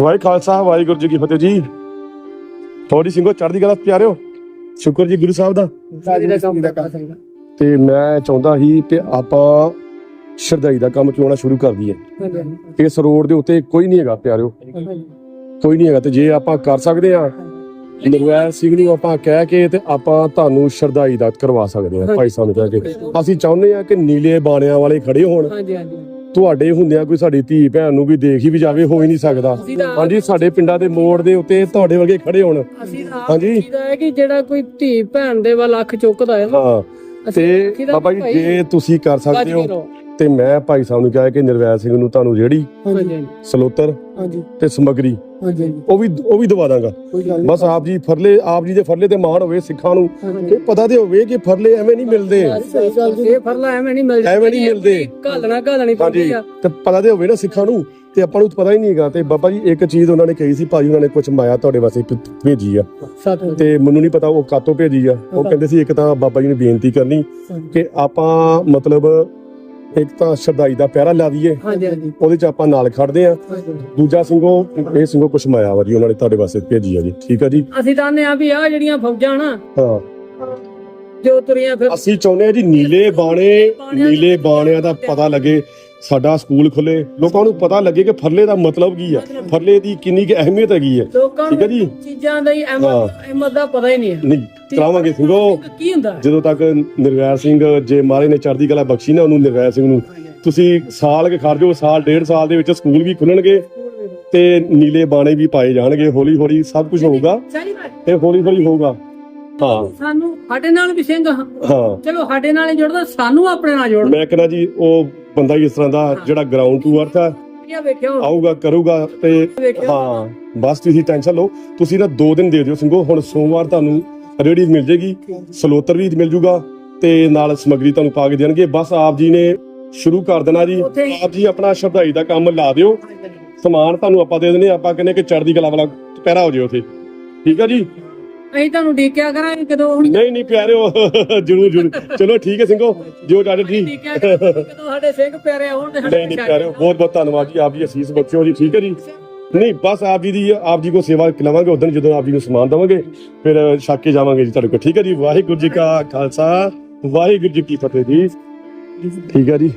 ਵਾਹਿ ਖਾਲਸਾ ਵਾਹਿਗੁਰੂ ਜੀ ਕੀ ਫਤਿਹ ਜੀ। ਥੋੜੀ ਸਿੰਘੋ ਚੜ੍ਹਦੀ ਕਲਾ ਪਿਆਰਿਓ ਸ਼ੁਕਰ ਜੀ ਗੁਰੂ ਸਾਹਿਬ ਦਾ। ਤੇ ਮੈਂ ਚਾਹੁੰਦਾ ਸੀ ਕਿ ਆਪਾਂ ਸ਼ਰਦਾਈ ਦਾ ਕੰਮ ਨਾ ਸ਼ੁਰੂ ਕਰ ਦਈਏ। ਇਸ ਰੋਡ ਦੇ ਉੱਤੇ ਕੋਈ ਨਹੀਂ ਹੈਗਾ ਪਿਆਰਿਓ। ਕੋਈ ਨਹੀਂ ਹੈਗਾ ਤੇ ਜੇ ਆਪਾਂ ਕਰ ਸਕਦੇ ਆ ਨਰਵੈਲ ਸਿੰਘ ਨੂੰ ਆਪਾਂ ਕਹਿ ਕੇ ਤੇ ਆਪਾਂ ਤੁਹਾਨੂੰ ਸ਼ਰਦਾਈ ਦਾ ਕਰਵਾ ਸਕਦੇ ਆ ਭਾਈ ਸਾਹਿਬ ਨੂੰ ਕਹਿ ਕੇ। ਅਸੀਂ ਚਾਹੁੰਦੇ ਆ ਕਿ ਨੀਲੇ ਬਾਣਿਆਂ ਵਾਲੇ ਖੜੇ ਹੋਣ। ਹਾਂਜੀ ਹਾਂਜੀ। ਤੁਹਾਡੇ ਹੁੰਦਿਆਂ ਕੋਈ ਸਾਡੀ ਧੀ ਭੈਣ ਨੂੰ ਵੀ ਦੇਖ ਹੀ ਵੀ ਜਾਵੇ ਹੋ ਹੀ ਨਹੀਂ ਸਕਦਾ। ਹਾਂਜੀ ਸਾਡੇ ਪਿੰਡਾਂ ਦੇ ਮੋੜ ਦੇ ਉੱਤੇ ਤੁਹਾਡੇ ਵਰਗੇ ਖੜੇ ਹੋਣ। ਹਾਂਜੀ। ਹੈ ਕਿ ਜਿਹੜਾ ਕੋਈ ਧੀ ਭੈਣ ਦੇ ਵੱਲ ਅੱਖ ਚੁੱਕਦਾ ਹੈ ਹਾਂ। ਤੇ ਬਾਬਾ ਜੀ ਜੇ ਤੁਸੀਂ ਕਰ ਸਕਦੇ ਹੋ। ਤੇ ਮੈਂ ਭਾਈ ਸਾਹਿਬ ਨੂੰ ਕਿਹਾ ਕਿ ਨਿਰਵੈਲ ਸਿੰਘ ਨੂੰ ਤੁਹਾਨੂੰ ਜਿਹੜੀ ਸਲੋਤਰ ਹਾਂਜੀ। ਤੇ ਸਮਗਰੀ ਹਾਂਜੀ ਉਹ ਵੀ ਉਹ ਵੀ ਦਵਾ ਦਾਂਗਾ। ਕੋਈ ਗੱਲ ਬਸ ਆਪ ਜੀ ਫਰਲੇ ਆਪ ਜੀ ਦੇ ਫਰਲੇ ਤੇ ਮਾਣ ਹੋਵੇ ਸਿੱਖਾਂ ਨੂੰ। ਕਿ ਪਤਾ ਤੇ ਹੋਵੇ ਕਿ ਫਰਲੇ ਐਵੇਂ ਨਹੀਂ ਮਿਲਦੇ। ਸਹੀ ਗੱਲ ਜੀ। ਇਹ ਫਰਲਾ ਐਵੇਂ ਨਹੀਂ ਮਿਲਦਾ। ਐਵੇਂ ਨਹੀਂ ਮਿਲਦੇ। ਘਾਲਣਾ ਘਾਲਣੀ ਪੈਂਦੀ ਹਾਂਜੀ ਆ। ਤੇ ਪਤਾ ਤੇ ਹੋਵੇ ਨਾ ਸਿੱਖਾਂ ਨੂੰ ਤੇ ਆਪਾਂ ਨੂੰ ਪਤਾ ਹੀ ਨਹੀਂ ਹੈਗਾ। ਤੇ ਬਾਬਾ ਜੀ ਇੱਕ ਚੀਜ਼ ਉਹਨਾਂ ਨੇ ਕਹੀ ਸੀ ਭਾਜੀ ਉਹਨਾਂ ਨੇ ਕੁਝ ਮਾਇਆ ਤੁਹਾਡੇ ਵਾਸਤੇ ਭੇ- ਭੇਜੀ ਆ। ਸੱਤ ਤੇ ਮੈਨੂੰ ਨਹੀਂ ਪਤਾ ਉਹ ਕਾਤੋਂ ਭੇਜੀ ਆ। ਉਹ ਕਹਿੰਦੇ ਸੀ ਇੱਕ ਤਾਂ ਬਾਬਾ ਜੀ ਨੇ ਬੇਨਤੀ ਕਰਨੀ ਕਿ ਆਪਾਂ ਮਤਲਬ ਇੱਕ ਤਾਂ ਸ਼ਰਦਾਈ ਦਾ ਪਹਿਰਾ ਲਾ ਦਈਏ। ਹਾਂਜੀ ਹਾਂਜੀ। ਉਹਦੇ ਚ ਆਪਾਂ ਨਾਲ ਖੜਦੇ ਆ। ਦੂਜਾ ਸਿੰਘੋ ਇਹ ਸਿੰਘੋ ਕੁਛ ਮਾਇਆ ਵਾ ਜੀ ਉਹਨਾਂ ਨੇ ਤੁਹਾਡੇ ਵਾਸਤੇ ਭੇਜੀ ਆ ਜੀ। ਠੀਕ ਆ ਜੀ? ਅਸੀਂ ਤਾਂ ਆਨੇ ਆ ਵੀ ਆ ਜਿਹੜੀਆਂ ਫੌਜਾਂ ਨਾ ਹਾਂ। ਜੋ ਤੁਰੀਆਂ ਫਿਰ ਅਸੀਂ ਚਾਹੁੰਦੇ ਆ ਜੀ ਨੀਲੇ ਬਾਣੇ ਨੀਲੇ ਬਾਣਿਆਂ ਦਾ ਪਤਾ ਲੱਗੇ। ਸਾਡਾ ਸਕੂਲ ਖੁੱਲੇ ਲੋਕਾਂ ਨੂੰ ਪਤਾ ਲੱਗੇ ਕਿ ਫਰਲੇ ਦਾ ਮਤਲਬ ਕੀ ਆ। ਫਰਲੇ ਦੀ ਕਿੰਨੀ ਕੁ ਅਹਿਮੀਅਤ ਹੈਗੀ ਹੈ ਲੋਕਾਂ ਠੀਕ ਹੈ ਜੀ। ਚੀਜ਼ਾਂ ਦਾ ਹੀ ਅਹਿਮਦ ਦਾ ਪਤਾ ਹੀ ਨਹੀਂ ਹੈ ਨਹੀਂ ਕਰਾਵਾਂਗੇ ਸਿੰਘੋ। ਕੀ ਹੁੰਦਾ? ਜਦੋਂ ਤੱਕ ਨਿਰਵੈਰ ਸਿੰਘ ਜੇ ਮਹਾਰਾਜ ਨੇ ਚੜ੍ਹਦੀ ਕਲਾ ਬਖਸ਼ੀ ਨਾ ਉਹਨੂੰ ਨਿਰਵੈਰ ਸਿੰਘ ਨੂੰ ਤੁਸੀਂ ਸਾਲ ਕੇ ਖੜ ਜਾਓ ਸਾਲ ਡੇਢ ਸਾਲ ਦੇ ਵਿੱਚ ਸਕੂਲ ਵੀ ਖੁੱਲਣਗੇ ਤੇ ਨੀਲੇ ਬਾਣੇ ਵੀ ਪਾਏ ਜਾਣਗੇ ਹੌਲੀ ਹੌਲੀ ਸਭ ਕੁਝ ਹੋਊਗਾ। ਤੇ ਹੌਲੀ ਹੌਲੀ ਹੋਊਗਾ। ਹਾਂ। ਸਾਨੂੰ ਸਾਡੇ ਨਾਲ ਵੀ ਸਿੰਘ ਹਾਂ। ਹਾਂ। ਚਲੋ ਸਾਡੇ ਨਾਲ ਹੀ ਜੁੜਦਾ ਸਾਨੂੰ ਆਪਣੇ ਨਾਲ ਜੋੜ ਮੈਂ ਕਹਿੰਦਾ ਜੀ ਉਹ ਬੰਦਾ ਹੀ ਇਸ ਤਰ੍ਹਾਂ ਦਾ ਜਿਹੜਾ ਗਰਾਊਂਡ ਟੂ ਅਰਥ ਆ ਇਹ ਵੇਖਿਓ। ਆਊਗਾ ਕਰੂਗਾ ਤੇ ਵੇਖਿਓ। ਹਾਂ ਬਸ ਤੁਸੀਂ ਟੈਨਸ਼ਨ ਲਓ। ਤੁਸੀਂ ਨਾ ਦੋ ਦਿਨ ਦੇ ਦਿਓ ਸਿੰਘੋ ਹੁਣ ਸੋਮਵਾਰ ਤੁਹਾਨੂੰ ਰੇੜੀ ਮਿਲ ਜੇਗੀ ਸਲੋਤਰ ਵੀ ਮਿਲ ਜੂਗਾ ਤੇ ਨਾਲ ਸਮਗਰੀ ਤੁਹਾਨੂੰ ਪਾ ਕੇ ਦੇਣਗੇ। ਬਸ ਆਪ ਜੀ ਨੇ ਸ਼ੁਰੂ ਕਰ ਦੇਣਾ ਜੀ। ਉੱਥੇ- ਆਪ ਜੀ ਆਪਣਾ ਸ਼ਰਧਾਈ ਦਾ ਕੰਮ ਲਾ ਦਿਓ। ਸਮਾਨ ਤੁਹਾਨੂੰ ਆਪਾਂ ਦੇ ਦਿੰਦੇ ਹਾਂ, ਆਪਾਂ ਕਹਿੰਦੇ ਕਿ ਚੜ੍ਹਦੀ ਕਲਾ ਵਾਲਾ ਪਹਿਰਾ ਹੋ ਜਿਓ ਉੱਥੇ। ਠੀਕ ਆ ਜੀ? ਅਸੀਂ ਤੁਹਾਨੂੰ ਡੀਕਿਆ ਕਰਾਂਗੇ ਕਦੋਂ ਹੁਣ ਨਹੀਂ ਨਹੀਂ ਪਿਆਰਿਓ ਜਰੂਰ ਜਰੂਰ। ਚਲੋ ਠੀਕ ਹੈ ਸਿੰਘੋ ਜਿਓ ਤੁਹਾਡੇ ਠੀਕ ਡੀਕਿਆ ਕਰਾਂਗੇ ਕਦੋਂ ਸਾਡੇ ਸਿੰਘ ਪਿਆਰੇ ਹੋਣ ਤੇ ਸਾਡੇ ਨਹੀਂ ਨਹੀਂ ਪਿਆਰਿਓ ਬਹੁਤ ਬਹੁਤ ਧੰਨਵਾਦ ਜੀ ਆਪ ਜੀ ਅਸੀਸ ਬਖਸ਼ਿਓ ਜੀ ਠੀਕ ਹੈ ਜੀ? ਨਹੀਂ ਬਸ ਆਪ ਜੀ ਦੀ ਆਪ ਜੀ ਕੋ ਸੇਵਾ ਲਵਾਂਗੇ ਉਦੋਂ ਜਦੋਂ ਆਪ ਜੀ ਨੂੰ ਸਮਾਨ ਦਵਾਂਗੇ ਫਿਰ ਛੱਕ ਕੇ ਜਾਵਾਂਗੇ ਜੀ ਤੁਹਾਡੇ ਕੋਲ ਠੀਕ ਹੈ ਜੀ? ਵਾਹਿਗੁਰੂ ਜੀ ਕਾ ਖਾਲਸਾ ਵਾਹਿਗੁਰੂ ਜੀ ਕੀ ਫਤਿਹ ਜੀ। ਠੀਕ ਹੈ ਜੀ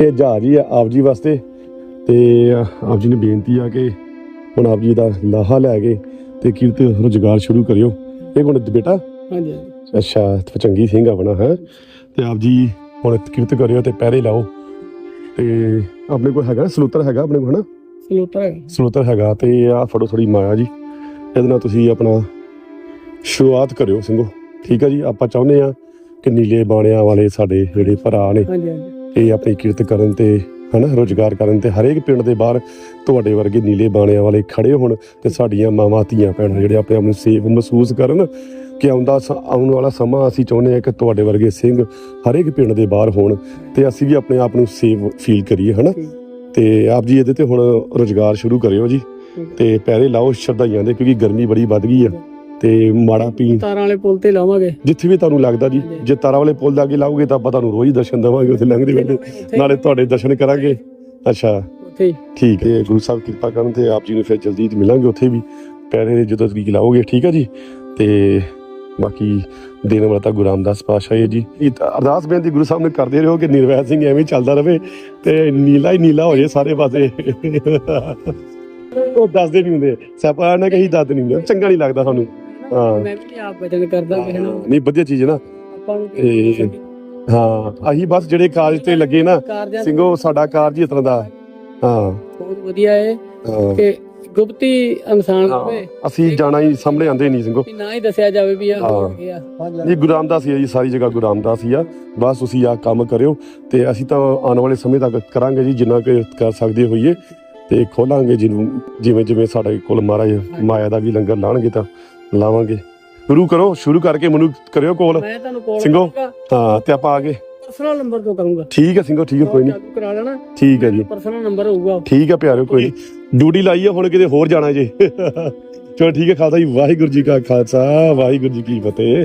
ਇਹ ਜਹਾਜ਼ ਹੀ ਆ ਆਪ ਜੀ ਵਾਸਤੇ ਤੇ ਆਪ ਜੀ ਨੇ ਬੇਨਤੀ ਆ ਕਿ ਹੁਣ ਆਪ ਜੀ ਦਾ ਲਾਹਾ ਲੈ ਕੇ ਤੇ ਕੀਰਤ ਰੁਜ਼ਗਾਰ ਸ਼ੁਰੂ ਕਰਿਓ। ਇਹ ਹੁਣ ਬੇਟਾ? ਹਾਂਜੀ ਅੱਛਾ ਤੇ ਚੰਗੀ ਸਿੰਘ ਆਪਣਾ ਹੈ? ਤੇ ਆਪ ਜੀ ਹੁਣ ਕਿਰਤ ਕਰਿਓ ਤੇ ਪਹਿਰੇ ਲਾਓ। ਤੇ ਆਪਣੇ ਕੋਲ ਹੈਗਾ ਸਲੂਤਰ ਹੈਗਾ ਆਪਣੇ ਕੋਲ ਹਨਾ? ਸਲੋਟਾ ਹੈ ਸਲੂਤਰ ਹੈਗਾ ਤੇ ਆ ਫੜੋ ਥੋੜੀ ਮਾਇਆ ਜੀ। ਇਹਦੇ ਨਾਲ ਤੁਸੀਂ ਆਪਣਾ ਸ਼ੁਰੂਆਤ ਕਰਿਓ ਸਿੰਘੋ ਠੀਕ ਹੈ ਜੀ? ਆਪਾਂ ਚਾਹੁੰਦੇ ਆ ਕਿ ਨੀਲੇ ਬਾਣਿਆਂ ਵਾਲੇ ਸਾਡੇ ਜਿਹੜੇ ਭਰਾ ਨੇ ਹਾਂਜੀ ਹਾਂਜੀ। ਇਹ ਆਪਣੀ ਕਿਰਤ ਕਰਨ ਤੇ ਹਨਾ ਰੋਜ਼ਗਾਰ ਕਰਨ ਤੇ ਹਰੇਕ ਪਿੰਡ ਦੇ ਬਾਹਰ ਤੁਹਾਡੇ ਵਰਗੇ ਨੀਲੇ ਬਾਣਿਆਂ ਵਾਲੇ ਖੜੇ ਹੋਣ ਤੇ ਸਾਡੀਆਂ ਮਾਵਾਂ ਧੀਆਂ ਭੈਣਾਂ ਜਿਹੜੇ ਆਪਣੇ ਆਪ ਨੂੰ ਸੇਫ ਮਹਿਸੂਸ ਕਰਨ ਕਿ ਆਉਂਦਾ ਆਉਣ ਵਾਲਾ ਸਮਾਂ ਅਸੀਂ ਚਾਹੁੰਦੇ ਹਾਂ ਕਿ ਤੁਹਾਡੇ ਵਰਗੇ ਸਿੰਘ ਹਰੇਕ ਪਿੰਡ ਦੇ ਬਾਹਰ ਹੋਣ ਤੇ ਅਸੀਂ ਵੀ ਆਪਣੇ ਆਪ ਨੂੰ ਸੇਫ ਫੀਲ ਕਰੀਏ ਹਨਾ? ਤੇ ਆਪ ਜੀ ਇਹਦੇ ਤੇ ਹੁਣ ਰੋਜ਼ਗਾਰ ਸ਼ੁਰੂ ਕਰਿਓ ਜੀ ਤੇ ਪਹਿਰੇ ਲਾਓ ਸ਼ਰਧਾਈਆਂ ਦੇ ਕਿਉਂਕਿ ਗਰਮੀ ਬੜੀ ਵੱਧ ਗਈ ਆ। ਤੇ ਮਾੜਾ ਪੀਣ ਤਾਰਾਂ ਵਾਲੇ ਪੁਲ ਤੇ ਲਾਵਾਂਗੇ। ਜਿੱਥੇ ਵੀ ਤੁਹਾਨੂੰ ਲੱਗਦਾ ਜੀ ਜੇ ਤਾਰਾ ਵਾਲੇ ਪੁੱਲ ਦੇ ਅੱਗੇ ਲਾਓਗੇ ਤਾਂ ਆਪਾਂ ਤੁਹਾਨੂੰ ਰੋਜ਼ ਦਰਸ਼ਨ ਦੇਵਾਂਗੇ ਉੱਥੇ ਲੰਘਦੇ ਵੇਲੇ ਨਾਲੇ ਤੁਹਾਡੇ ਦਰਸ਼ਨ ਕਰਾਂਗੇ। ਅੱਛਾ। ਠੀਕ ਹੈ ਗੁਰੂ ਸਾਹਿਬ ਕਿਰਪਾ ਕਰਨ ਤੇ ਆਪ ਜੀ ਨੂੰ ਫਿਰ ਜਲਦੀ ਮਿਲਾਂਗੇ ਉੱਥੇ ਵੀ। ਪੈਰੇ ਜਦੋਂ ਤਰੀਕ ਲਾਓਗੇ ਠੀਕ ਹੈ ਜੀ? ਤੇ ਬਾਕੀ ਦੇਣ ਵਾਲਾ ਤਾਂ ਗੁਰੂ ਰਾਮਦਾਸ ਪਾਸ਼ਾ ਹੈ ਜੀ। ਇਹ ਅਰਦਾਸ ਬੇਨਤੀ ਗੁਰੂ ਸਾਹਿਬ ਨੇ ਕਰਦੇ ਰਹੋ ਕਿ ਨਿਰਵੈਰ ਸਿੰਘ ਐਵੇਂ ਚੱਲਦਾ ਰਵੇ ਤੇ ਨੀਲਾ ਹੀ ਨੀਲਾ ਹੋ ਜਾਏ ਸਾਰੇ ਪਾਸੇ। ਉਹ ਦੱਸਦੇ ਨਹੀਂ ਹੁੰਦੇ ਸਪਾ ਨਾ ਕਹੀ ਦੱਸਦੇ ਨਹੀਂ ਹੁੰਦੇ। ਚੰਗਾ ਨਹੀਂ ਲੱਗਦਾ ਸਾਨੂੰ। ਹਾਂ। ਮੈਂ ਵੀ ਨਹੀਂ ਆਪ ਵਚਨ ਕਰਦਾ ਕਿਸੇ ਨੂੰ ਨਹੀਂ ਵਧੀਆ ਚੀਜ਼ ਹੈ ਨਾ। ਆਪਾਂ ਨੂੰ ਇਹ ਹਾਂ ਅਸੀਂ ਬਸ ਜਿਹੜੇ ਕਾਰਜ ਤੇ ਲੱਗੇ ਨਾ ਕਾਰਜਾਂ ਸਿੰਘੋ ਸਾਡਾ ਕਾਰਜ ਹੀ ਇਸ ਤਰ੍ਹਾਂ ਦਾ। ਹਾਂ। ਬਹੁਤ ਵਧੀਆ ਹੈ ਹਾਂ। ਕਿ ਗੁਪਤੀ ਇਨਸਾਨ ਹੋਵੇ। ਅਸੀਂ ਜਾਣਾ ਹੀ ਸਾਹਮਣੇ ਆਂਦੇ ਨਹੀਂ ਸਿੰਘੋ। ਵੀ ਨਾ ਹੀ ਦੱਸਿਆ ਜਾਵੇ ਵੀ ਆ ਹੋ। ਹਾਂ। ਗਿਆ। ਇਹ ਗੁਰੂ ਰਾਮਦਾਸ ਹੀ ਹੈ ਜੀ ਸਾਰੀ ਜਗ੍ਹਾ ਗੁਰੂ ਰਾਮਦਾਸ ਹੀ ਆ। ਬਸ ਤੁਸੀਂ ਆ ਕੰਮ ਕਰਿਓ ਤੇ ਅਸੀਂ ਤਾਂ ਆਉਣ ਵਾਲੇ ਸਮੇਂ ਤੱਕ ਕਰਾਂਗੇ ਜੀ ਜਿੰਨਾ ਕਿ ਕਰ ਸਕਦੇ ਹੋਈਏ। ਤੇ ਖੋਲਾਂਗੇ ਜਿਹਨੂੰ ਜਿਵੇਂ ਜਿਵੇਂ ਸਾਡੇ ਕੋਲ ਮਹਾਰਾਜ ਮਾਇਆ ਦਾ ਵੀ ਲੰਗਰ ਲਾਣਗੇ ਤਾਂ। ਲਾਵਾਂਗੇ। ਸ਼ੁਰੂ ਕਰੋ ਸ਼ੁਰੂ ਕਰਕੇ ਮੈਨੂੰ ਕਰਿਓ ਕੋਲ ਮੈਂ ਤੁਹਾਨੂੰ ਕਾਲ ਸਿੰਘੋ। ਹਾਂ ਤੇ ਆਪਾਂ ਆ ਗਏ। ਪਰਸਨਲ ਨੰਬਰ ਤੋਂ ਕਰੂੰਗਾ ਠੀਕ ਹੈ ਸਿੰਘੋ ਠੀਕ ਹੈ ਕੋਈ ਨਹੀਂ। ਕਰਾ ਲੈਣਾ। ਠੀਕ ਹੈ ਜੀ। ਪਰਸਨਲ ਨੰਬਰ ਹੋਊਗਾ ਠੀਕ ਹੈ ਪਿਆਰਿਓ ਕੋਈ ਡਿਊਟੀ ਲਾਈ ਹੈ ਹੁਣ ਕਿਤੇ ਹੋਰ ਜਾਣਾ ਜੇ। ਚਲੋ ਠੀਕ ਹੈ ਖਾਲਸਾ ਜੀ ਵਾਹਿਗੁਰੂ ਜੀ ਕਾ ਖਾਲਸਾ ਵਾਹਿਗੁਰੂ ਜੀ ਕੀ ਫਤਿਹ।